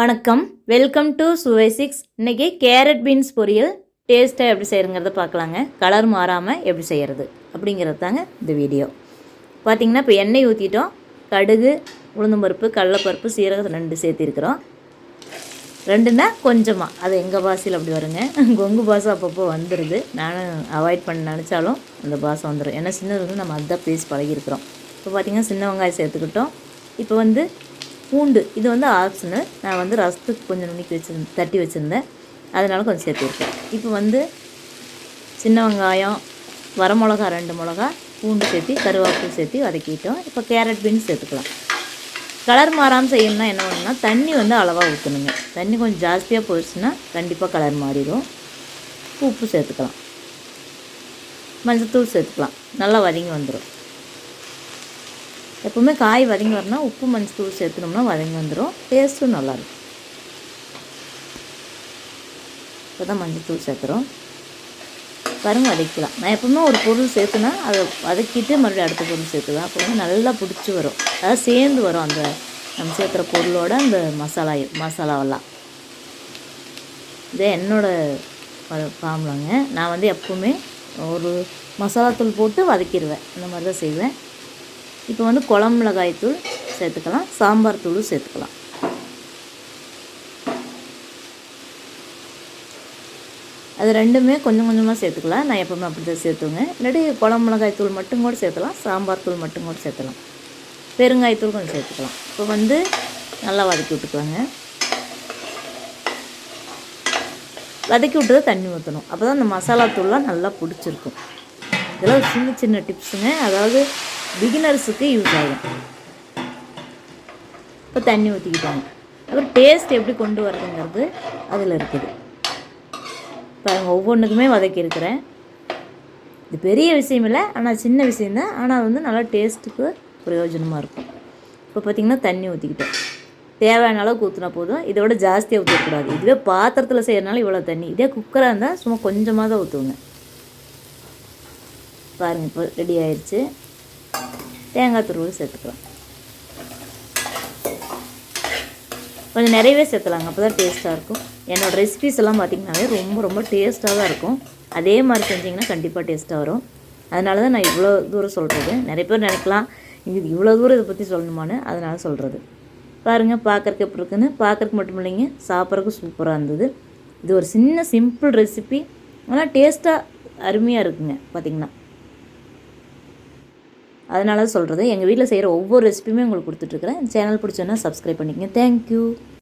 வணக்கம். Welcome to Suvai six இன்றைக்கி carrot beans பொரியல். டேஸ்ட்டாக எப்படி செய்கிறங்கிறத பார்க்கலாங்க. கலர் மாறாமல் எப்படி செய்கிறது அப்படிங்கிறது தாங்க இந்த வீடியோ பார்த்திங்கன்னா இப்போ எண்ணெய் ஊற்றிட்டோம் கடுகு உளுந்தம்பருப்பு கடலைப்பருப்பு சீரகம் ரெண்டு சேர்த்திருக்கிறோம். ரெண்டுன்னா கொஞ்சமாக அது எங்கள் பாசையில் அப்படி வருங்க. கொங்கு பாசம் அப்பப்போ வந்துடுது நானும் அவாய்ட் பண்ண நினச்சாலும் அந்த பாசம் வந்துடும் ஏன்னா சின்னது நம்ம அதுதான் பேசி பழகிருக்கிறோம் இப்போ பார்த்திங்கன்னா சின்ன வெங்காயம் சேர்த்துக்கிட்டோம். இப்போ வந்து பூண்டு இது வந்து ஆப்ஷனல் நான் வந்து ரசத்துக்கு கொஞ்சம் நுணுக்கி வச்சுருந்தேன் தட்டி வச்சுருந்தேன். அதனால கொஞ்சம் சேர்த்துருக்கேன் இப்போ வந்து சின்ன வெங்காயம் வரமிளகா ரெண்டு மிளகா பூண்டு சேர்த்து கருவேப்பிலை சேர்த்து வதக்கிட்டோம். இப்போ கேரட் பீன்ஸ் சேர்த்துக்கலாம். கலர் மாறாமல் செய்யணும்னா என்ன பண்ணணும்னா தண்ணி வந்து அளவாக ஊற்றணுங்க தண்ணி கொஞ்சம் ஜாஸ்தியாக போயிடுச்சுன்னா கண்டிப்பாக கலர் மாறிடும். உப்பு சேர்த்துக்கலாம். மஞ்சத்தூள் சேர்த்துக்கலாம். நல்லா வதங்கி வந்துடும் எப்போவுமே காய் வதங்கி வரணும்னா உப்பு மஞ்சத்தூள் சேர்த்துனோம்னா வதங்கி வந்துடும் டேஸ்ட்டும் நல்லாயிருக்கும் இப்போ தான் மஞ்சத்தூள் சேர்த்துறோம் பாருங்க வதக்கலாம் நான் எப்பவுமே ஒரு பொருள் சேர்த்துனா அதை வதக்கிட்டு மறுபடியும் அடுத்த பொருள் சேர்த்துவேன். அப்போ வந்து நல்லா பிடிச்சி வரும். அதாவது சேர்ந்து வரும் அந்த நம்ம சேர்த்துற பொருளோட அந்த மசாலா மசாலாவெல்லாம். இதே என்னோடய ஃபார்ம்லாங்க. நான் வந்து எப்போவுமே ஒரு மசாலாத்தூள் போட்டு வதக்கிடுவேன் அந்த மாதிரி தான் செய்வேன். இப்போ வந்து குழம்பு மிளகாய் தூள் சேர்த்துக்கலாம் சாம்பார் தூளும் சேர்த்துக்கலாம். அது ரெண்டுமே கொஞ்சம் கொஞ்சமாக சேர்த்துக்கலாம். நான் எப்போவுமே அப்படி தான் சேர்த்துவேங்க இல்லாட்டி குழம்பு மிளகாய் தூள் மட்டும் கூட சேர்த்துலாம் சாம்பார் தூள் மட்டும் கூட சேர்த்துலாம் பெருங்காயத்தூள் கொஞ்சம் சேர்த்துக்கலாம். இப்போ வந்து நல்லா வதக்கி விட்டுக்கலாங்க வதக்கி விட்டு தண்ணி ஊற்றணும் அப்போ தான் அந்த மசாலா தூள்லாம் நல்லா பிடிச்சிருக்கும். இதெல்லாம் சின்ன சின்ன டிப்ஸுங்க அதாவது பிகினர்ஸுக்கு யூஸ் ஆகும். இப்போ தண்ணி ஊற்றிக்கிட்டாங்க அப்புறம் டேஸ்ட் எப்படி கொண்டு வரதுங்கிறது அதில் இருக்குது. பாருங்கள் ஒவ்வொன்றுக்குமே வதக்கியிருக்கிறேன் இது பெரிய விஷயம் இல்லை ஆனால் சின்ன விஷயந்தான் ஆனால் அது வந்து நல்லா டேஸ்ட்டுக்கு பிரயோஜனமாக இருக்கும். இப்போ பார்த்திங்கன்னா தண்ணி ஊற்றிக்கிட்டேன் தேவையான அளவுக்கு ஊற்றினா போதும். இதை விட ஜாஸ்தியாக ஊற்றக்கூடாது இதுவே பாத்திரத்தில் செய்கிறனால இவ்வளோ தண்ணி. இதே குக்கராக இருந்தால் சும்மா கொஞ்சமாக தான் ஊற்றுவோங்க பாருங்கள் இப்போ ரெடி ஆயிடுச்சு தேங்காய் துருவல் சேர்த்துக்கலாம். கொஞ்சம் நிறையவே சேர்த்துலாங்க அப்போ தான் டேஸ்ட்டாக இருக்கும். என்னோடய ரெசிபிஸ் எல்லாம் பார்த்திங்கனாவே ரொம்ப ரொம்ப டேஸ்ட்டாக தான் இருக்கும். அதே மாதிரி செஞ்சிங்கன்னா கண்டிப்பாக டேஸ்ட்டாக வரும். அதனால தான் நான் இவ்வளோ தூரம் சொல்கிறது நிறைய பேர் நினைக்கலாம் இது இவ்வளோ தூரம் இதை பற்றி சொல்லணுமான்னு அதனால் சொல்கிறது பாருங்கள் பார்க்குறக்கு எப்படி இருக்குன்னு பார்க்குறக்கு மட்டும் இல்லைங்க சாப்பிட்றதுக்கு சூப்பராக இருந்தது. இது ஒரு சின்ன சிம்பிள் ரெசிபி ஆனால் டேஸ்ட்டாக அருமையாக இருக்குங்க பார்த்திங்கன்னா அதனால தான் சொல்கிறது எங்கள் வீட்டில் செய்கிற ஒவ்வொரு ரெசிபியுமே உங்களுக்கு கொடுத்துட்ருக்குறேன் சேனல் பிடிச்சோன்னா சப்ஸ்கிரைப் பண்ணிக்கங்க. Thank you